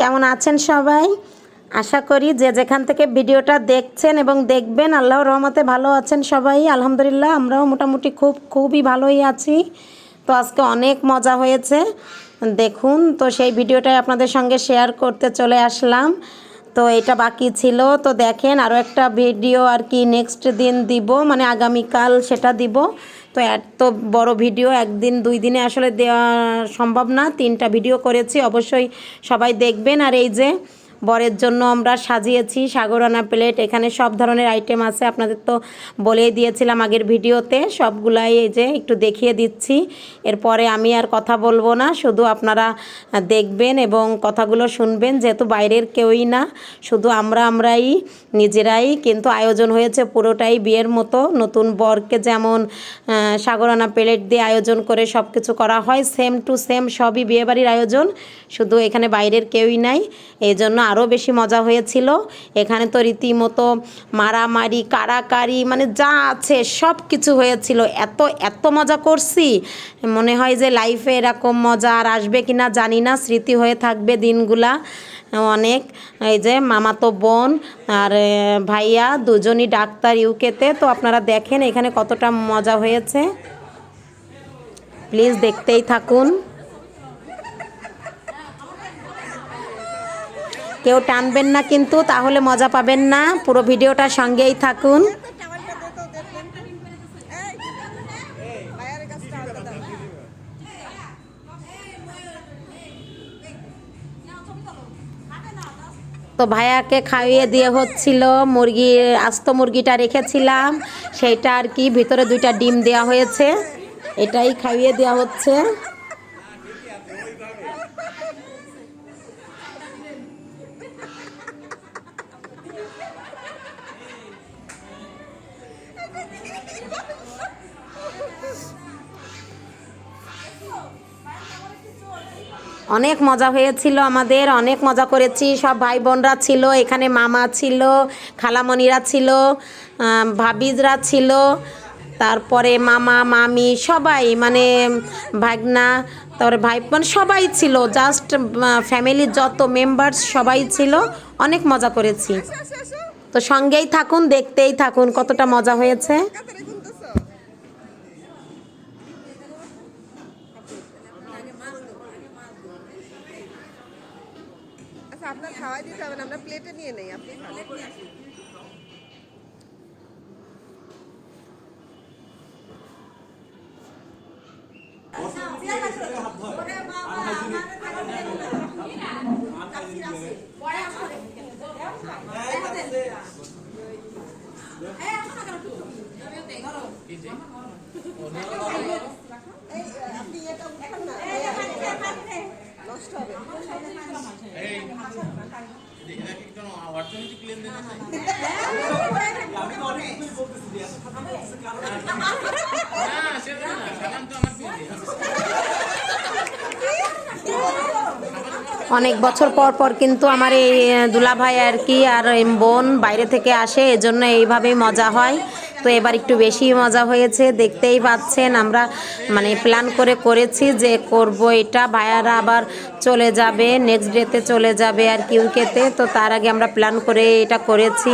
কেমন আছেন সবাই? আশা করি যে যেখান থেকে ভিডিওটা দেখছেন এবং দেখবেন আল্লাহ রহমতে ভালো আছেন সবাই। আলহামদুলিল্লাহ, আমরাও মোটামুটি খুব, খুবই ভালোই আছি। তো আজকে অনেক মজা হয়েছে। দেখুন, তো সেই ভিডিওটাই আপনাদের সঙ্গে শেয়ার করতে চলে আসলাম। তো এটা বাকি ছিল। তো দেখেন আরও একটা ভিডিও আর কি নেক্সট দিন দিব মানে আগামীকাল সেটা দিব। তো এত বড় ভিডিও, একদিন দুই দিনে আসলে দেওয়া সম্ভব না। তিনটা ভিডিও করেছি, অবশ্যই সবাই দেখবেন। আর এই যে বরের জন্য আমরা সাজিয়েছি, সাগরানা প্লেট, এখানে সব ধরনের আইটেম আছে। আপনাদের তো বলেই দিয়েছিলাম আগের ভিডিওতে, সবগুলাই এই যে একটু দেখিয়ে দিচ্ছি। এরপরে আমি আর কথা বলব না, শুধু আপনারা দেখবেন এবং কথাগুলো শুনবেন, যেহেতু বাইরের কেউই না, শুধু আমরা, আমরাই, নিজেরাই, কিন্তু আয়োজন হয়েছে পুরোটাই বিয়ের মতো। নতুন বরকে যেমন সাগরানা প্লেট দিয়ে আয়োজন করে সব কিছু করা হয় সেম টু সেম সবই বিয়েবাড়ির আয়োজন, শুধু এখানে বাইরের কেউই নাই। এই জন্য আরও বেশি মজা হয়েছিল। এখানে তো রীতিমতো মারামারি, কারাকারি মানে যা আছে সব কিছু হয়েছিল। এত এত মজা করছি। মনে হয় যে লাইফে এরকম মজা আর আসবে কি না জানি না। স্মৃতি হয়ে থাকবে দিনগুলা অনেক। এই যে মামাতো বোন আর ভাইয়া দুজনই ডাক্তার ইউকেতে। তো আপনারা দেখেন এখানে কতটা মজা হয়েছে। প্লিজ দেখতেই থাকুন। কেউ টানবেন না কিন্তু, তাহলে মজা পাবেন না। পুরো ভিডিওটা সঙ্গেই থাকুন। তো ভাইয়াকে খাইয়ে দিয়ে হচ্ছিল, মুরগি, আস্ত মুরগিটা রেখেছিলাম। সেইটা আর কি, ভিতরে দুইটা ডিম দেওয়া হয়েছে। এটাই খাইয়ে দেওয়া হচ্ছে। অনেক মজা হয়েছিল আমাদের, অনেক মজা করেছি। সব ভাই বোনরা ছিল, এখানে মামা ছিল, খালামণিরা ছিল ভাবিজরা ছিল, তারপরে মামা, মামি, সবাই মানে ভাগনা, তারপরে ভাই বোন সবাই ছিল জাস্ট ফ্যামিলির যত মেম্বার্স সবাই ছিল, অনেক মজা করেছি। তো সঙ্গেই থাকুন, দেখতেই থাকুন কতটা মজা হয়েছে। খাওয়াই দিতে হবে না আমরা প্লেটে নিয়ে নেই আপনি খান। অর্থনৈতিক লেনদেন না সেটা না সাধারণ তো আমার অনেক বছর পর পর কিন্তু আমার এই দুলাভাই আর কি আর বোন বাইরে থেকে আসে, এজন্য এইভাবেই মজা হয়। তো এবার একটু বেশি মজা হয়েছে, দেখতেই পাচ্ছেন আমরা মানে প্ল্যান করে করেছি যে করব এটা। ভাইয়ারা আবার চলে যাবে নেক্সট ডেতে চলে যাবে আর কিউকেতে তো তার আগে আমরা প্ল্যান করে এটা করেছি।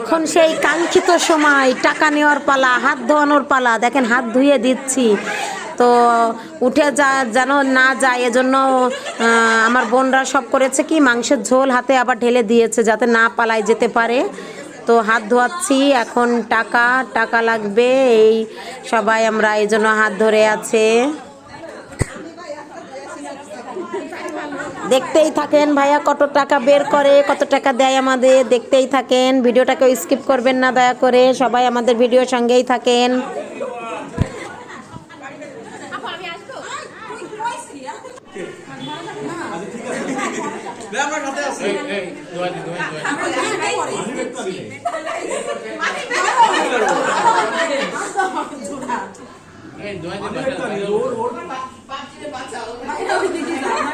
এখন সেই কাঙ্ক্ষিত সময়, টাকা নেওয়ার পালা, হাত ধোয়ানোর পালা, দেখেন হাত ধুয়ে দিচ্ছি। তো উঠে যা, যেন না যায়, এজন্য আমার বোনরা সব করেছে কি, মাংসের ঝোল হাতে আবার ঢেলে দিয়েছে যাতে না পালায় যেতে পারে। তো হাত ধোয়াচ্ছি, এখন টাকা টাকা লাগবে, এই সবাই আমরা এই জন্য হাত ধরে আছে। দেখতেই থাকেন ভাইয়া কত টাকা বের করে কত টাকা দেয় আমাদের দেখতেই থাকেন ভিডিওটাকে স্কিপ করবেন না দয়া করে সবাই আমাদের ভিডিওর সঙ্গেই থাকেন এই দি দোয়া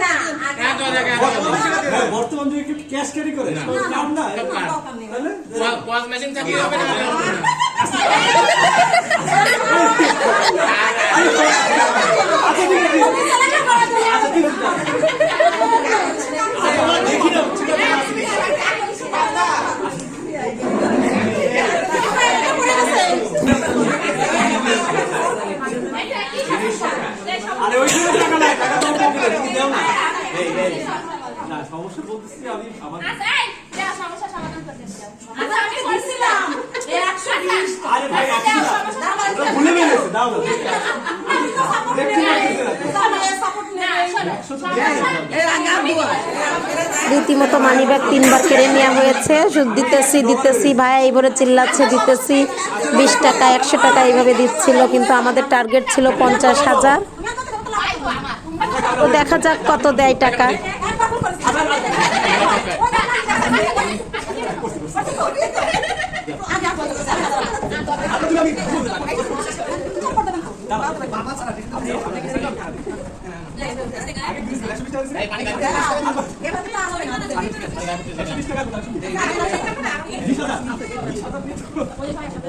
না হ্যাঁ দোয়া দেখে হ্যাঁ, বর্তমান যুগে কি ক্যাশ ক্যারি করে না পজ মেশিন থাকলে হবে না আরে ওই জন্য টাকা নাই টাকা তো আমাকে দিবে তুমি দাও না এই এই না সমস্যা বলতেছি আমি আমার ভুলে দাও রীতিমতো মানি ব্যাগ তিনবার কেড়ে নেওয়া হয়েছে সুদ দিতেছি দিতেছি ভাই এইবারে চিল্লাচ্ছে দিতেছি বিশ টাকা একশো টাকা এইভাবে দিচ্ছিল কিন্তু আমাদের টার্গেট ছিল পঞ্চাশ হাজার তো দেখা যাক কত দেয় টাকা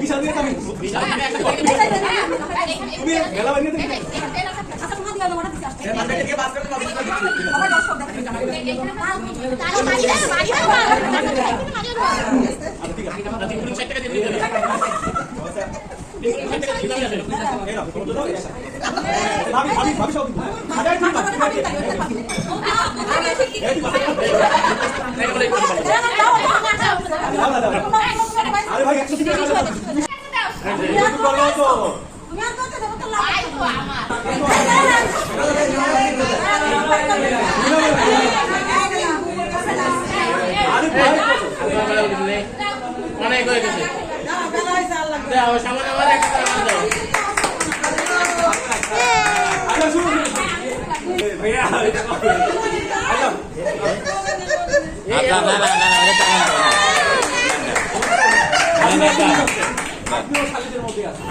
বিশাল তুমি দিবে তিন ষাট টাকা হবে এই নাও তোমার তো দাও আমি আমি ভাবি সব আরে ঠিক আছে এই বলে দাও না দাও আরে ভাই 100 টাকা দাও একটু করো তো আরে ভাই অনেক হয়ে গেছে দাও সামনে আমার একটা দাও আচ্ছা শুনুন ভাইয়া আচ্ছা আচ্ছা না না না এটা আপনিও শালিদের মধ্যে আছেন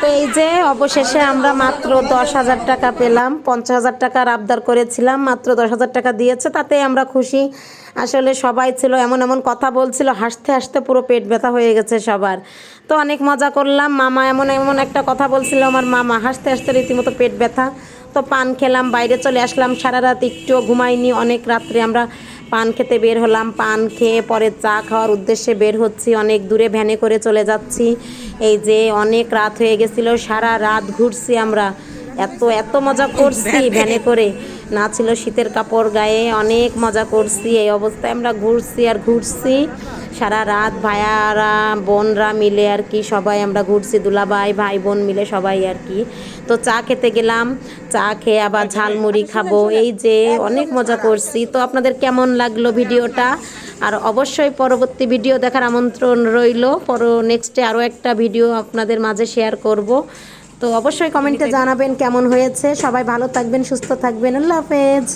তো এই যে অবশেষে আমরা মাত্র দশ হাজার টাকা পেলাম, পঞ্চাশ হাজার টাকার আবদার করেছিলাম, মাত্র দশ হাজার টাকা দিয়েছে তাতে আমরা খুশি। আসলে সবাই ছিল, এমন এমন কথা বলছিল, হাসতে হাসতে পুরো পেট ব্যথা হয়ে গেছে সবার। তো অনেক মজা করলাম, মামা এমন এমন একটা কথা বলছিল, আমার মামা হাসতে হাসতে রীতিমতো পেট ব্যথা। তো পান খেলাম, বাইরে চলে আসলাম, সারা রাত একটুও ঘুমাইনি, অনেক রাত্রে আমরা পান খেতে বের হলাম পান খেয়ে পরে চা খাওয়ার উদ্দেশ্যে বের হচ্ছি। অনেক দূরে ভ্যানে করে চলে যাচ্ছি। এই যে অনেক রাত হয়ে গেছিল সারা রাত ঘুরছি আমরা। এত এত মজা করছি ভ্যানে করে। না ছিল শীতের কাপড় গায়ে অনেক মজা করছি এই অবস্থায় আমরা ঘুরছি আর ঘুরছি। সারা রাত ভাইয়ারা বোনরা মিলে আর কি সবাই আমরা ঘুরছি দুলাভাই ভাই বোন মিলে সবাই আর কি। তো চা খেতে গেলাম চা খেয়ে আবার ঝালমুড়ি খাব। এই যে অনেক মজা করছি। তো আপনাদের কেমন লাগল ভিডিওটা? আর অবশ্যই পরবর্তী ভিডিও দেখার আমন্ত্রণ রইল। পর নেক্সটে আরও একটা ভিডিও আপনাদের মাঝে শেয়ার করব। তো অবশ্যই কমেন্টে জানাবেন কেমন হয়েছে। সবাই ভালো থাকবেন সুস্থ থাকবেন। আল্লাহ হাফেজ।